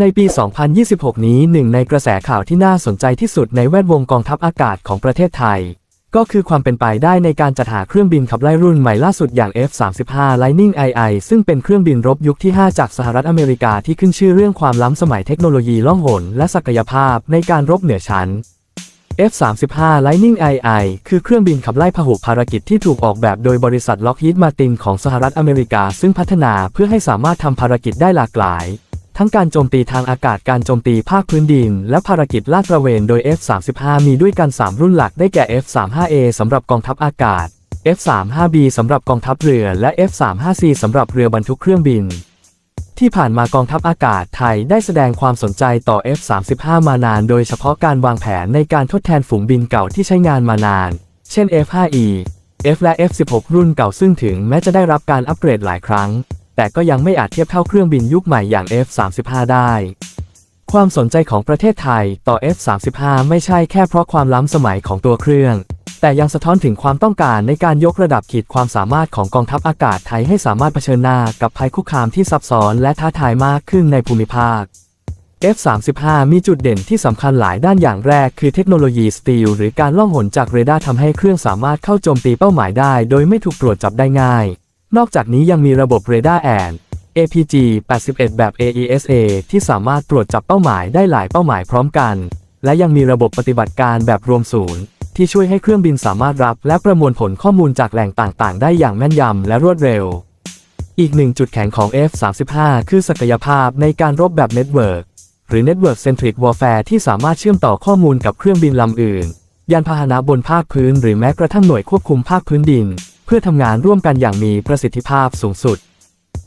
ในปี 2026 นี้หนึ่งในกระแสข่าวที่น่าสนใจที่สุดในแวดวงกองทัพอากาศของประเทศไทย ก็คือความเป็นไปได้ในการจัดหาเครื่องบินขับไล่รุ่นใหม่ล่าสุดอย่าง F-35 Lightning II ซึ่งเป็นเครื่องบินรบยุคที่ 5 จากสหรัฐอเมริกาที่ขึ้นชื่อเรื่องความล้ำสมัยเทคโนโลยีล่องหนและศักยภาพในการรบเหนือชั้น F-35 Lightning II คือเครื่องบินขับไล่พหุภารกิจที่ถูกออกแบบโดยบริษัท Lockheed Martin ของสหรัฐอเมริกา ซึ่งพัฒนาเพื่อให้สามารถทำภารกิจได้หลากหลาย ทั้งการโจมตีทางอากาศการโจมตีภาคพื้นดิน และภารกิจลาดตระเวนโดย F-35 มีด้วยกัน 3 รุ่นหลักได้แก่ F-35A สำหรับกองทัพอากาศ F-35B สำหรับกองทัพเรือ และ F-35C สำหรับเรือบรรทุกเครื่องบิน ที่ผ่านมากองทัพอากาศไทยได้แสดงความสนใจต่อ F-35 มานาน โดยเฉพาะการวางแผนในการทดแทนฝูงบินเก่าที่ใช้งานมานาน เช่น F-5E F และ F-16 รุ่นเก่าซึ่งถึงแม้จะได้รับการอัปเกรดหลายครั้ง แต่ก็ยังไม่อาจเทียบเท่าเครื่องบินยุคใหม่อย่าง F-35 ได้ ความสนใจของประเทศไทยต่อ F-35 ไม่ใช่แค่เพราะความล้ำสมัยของตัวเครื่อง แต่ยังสะท้อนถึงความต้องการในการยกระดับขีดความสามารถของกองทัพอากาศไทยให้สามารถเผชิญหน้ากับภัยคุกคามที่ซับซ้อนและท้าทายมากขึ้นในภูมิภาค F-35 มีจุดเด่นที่สำคัญหลายด้านอย่างแรกคือเทคโนโลยีสตีลหรือการล่องหนจากเรดาร์ทำให้เครื่องสามารถเข้าโจมตีเป้าหมายได้ โดยไม่ถูกตรวจจับได้ง่าย นอกจากนี้ยังมีระบบเรดาร์แอน APG 81 แบบ AESA ที่สามารถตรวจจับเป้าหมายได้หลายเป้าหมายพร้อมกัน และยังมีระบบปฏิบัติการแบบรวมศูนย์ ที่ช่วยให้เครื่องบินสามารถรับและประมวลผลข้อมูลจากแหล่งต่างๆ ได้อย่างแม่นยำและรวดเร็ว อีกหนึ่งจุดแข็งของ F-35 คือศักยภาพในการรบแบบเน็ตเวิร์กหรือ Network Centric Warfare ที่สามารถเชื่อมต่อข้อมูลกับเครื่องบินลำอื่น ยานพาหนะบนภาคพื้นหรือแม้กระทั่งหน่วยควบคุมภาคพื้นดิน เพื่อทำงานร่วมกันอย่างมีประสิทธิภาพสูงสุด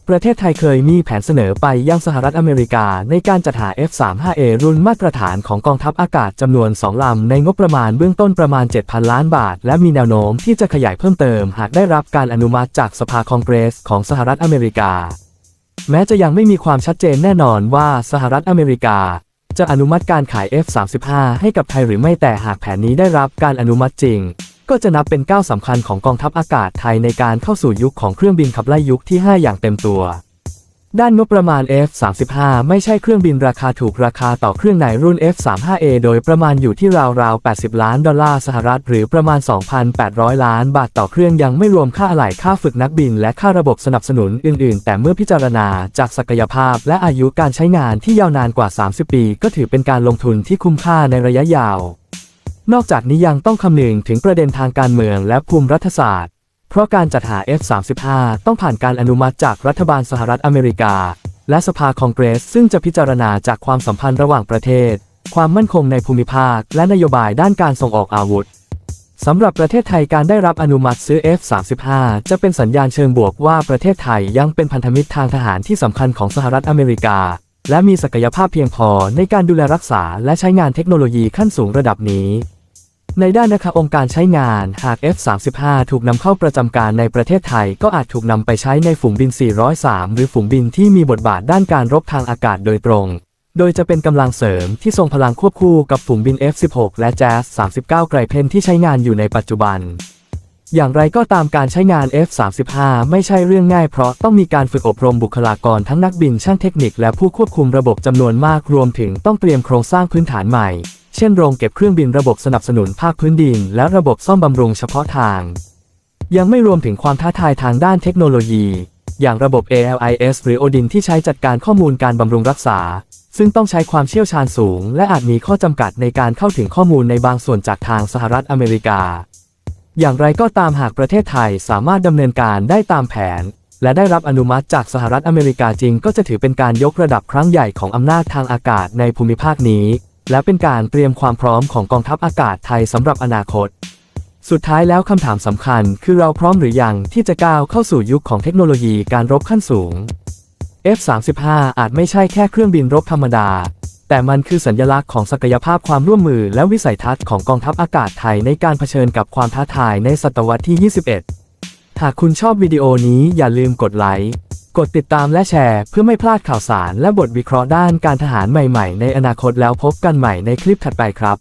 ประเทศไทยเคยมีแผนเสนอไปยังสหรัฐอเมริกาในการจัดหา F-35A รุ่นมาตรฐานของกองทัพอากาศจำนวน 2 ลำ ในงบประมาณเบื้องต้นประมาณ 7,000 ล้านบาท และมีแนวโน้มที่จะขยายเพิ่มเติม หากได้รับการอนุมัติจากสภาคองเกรส ของสหรัฐอเมริกา แม้จะยังไม่มีความชัดเจนแน่นอนว่าสหรัฐอเมริกาจะอนุมัติการขาย F-35 ให้กับไทยหรือไม่แต่หากแผนนี้ได้รับการอนุมัติจริง ก็จะนับเป็นก้าวสำคัญของกองทัพอากาศไทยในการเข้าสู่ยุคของเครื่องบินขับไล่ยุคที่ 5 อย่างเต็มตัว ด้านงบประมาณ F-35 ไม่ใช่เครื่องบินราคาถูกราคาต่อเครื่องในรุ่น F-35A โดยประมาณอยู่ที่ราวๆ 80 ล้านดอลลาร์สหรัฐหรือประมาณ 2,800 ล้านบาทต่อเครื่องยังไม่รวมค่าอะไหล่ค่าฝึกนักบิน และค่าระบบสนับสนุนอื่นๆ แต่เมื่อพิจารณาจากศักยภาพและอายุการใช้งานที่ยาวนานกว่า 30 ปี ก็ถือเป็นการลงทุนที่คุ้มค่าในระยะยาว นอกจากนี้ยังต้องคำนึงถึงประเด็นทางการเมืองและภูมิรัฐศาสตร์ เพราะการจัดหา F-35 ต้องผ่านการอนุมัติจากรัฐบาลสหรัฐอเมริกา และสภาคองเกรส ซึ่งจะพิจารณาจากความสัมพันธ์ระหว่างประเทศ ความมั่นคงในภูมิภาค และนโยบายด้านการส่งออกอาวุธสำหรับประเทศไทยการได้รับอนุมัติซื้อ F-35 จะเป็นสัญญาณเชิงบวกว่าประเทศไทยยังเป็นพันธมิตรทางทหารที่สำคัญของสหรัฐอเมริกา และมีศักยภาพเพียงพอในการดูแลรักษาและใช้งานเทคโนโลยีขั้นสูงระดับนี้ ในด้านนะคะองค์การใช้งานหาก F-35 ถูกนำเข้าประจำการในประเทศไทย ก็อาจถูกนำไปใช้ในฝูงบิน 403 หรือฝูงบินที่มีบทบาทด้านการรบทางอากาศโดยตรง โดยจะเป็นกำลังเสริมที่ทรงพลังควบคู่กับฝูงบิน F-16 และ Jazz 39 ไกรเพนที่ใช้งานอยู่ในปัจจุบัน อย่างไรก็ตามการใช้งาน F-35 ไม่ใช่เรื่องง่ายเพราะต้องมีการฝึกอบรมบุคลากรทั้งนักบินช่างเทคนิคและผู้ควบคุมระบบจำนวนมากรวมถึงต้องเตรียมโครงสร้างพื้นฐานใหม่ เช่นโรงเก็บเครื่องบินระบบสนับสนุนภาคพื้นดิน และระบบซ่อมบำรุงเฉพาะทาง ยังไม่รวมถึงความท้าทายทางด้านเทคโนโลยี อย่างระบบ ALIS หรือ Odin ที่ใช้จัดการข้อมูลการบำรุงรักษา ซึ่งต้องใช้ความเชี่ยวชาญสูง และอาจมีข้อจำกัดในการเข้าถึงข้อมูลในบางส่วนจากทางสหรัฐอเมริกา อย่างไรก็ตามหากประเทศไทยสามารถดำเนินการได้ตามแผนและได้รับอนุมัติจากสหรัฐอเมริกาจริงก็จะถือเป็นการยกระดับครั้งใหญ่ของอำนาจทางอากาศในภูมิภาคนี้ และเป็นการเตรียมความพร้อมของกองทัพอากาศไทยสำหรับอนาคต สุดท้ายแล้วคำถามสำคัญ คือเราพร้อมหรือยังที่จะก้าวเข้าสู่ยุคของเทคโนโลยีการรบขั้นสูง F-35 อาจไม่ใช่แค่เครื่องบินรบธรรมดา แต่มันคือสัญลักษณ์ของศักยภาพความร่วมมือและวิสัยทัศน์ของกองทัพอากาศไทยในการเผชิญกับความท้าทายในศตวรรษที่ 21 หากคุณชอบวิดีโอนี้อย่าลืมกดไลค์ กดติดตามและแชร์เพื่อไม่พลาดข่าวสารและบทวิเคราะห์ด้านการทหารใหม่ๆ ในอนาคตแล้วพบกันใหม่ในคลิปถัดไปครับ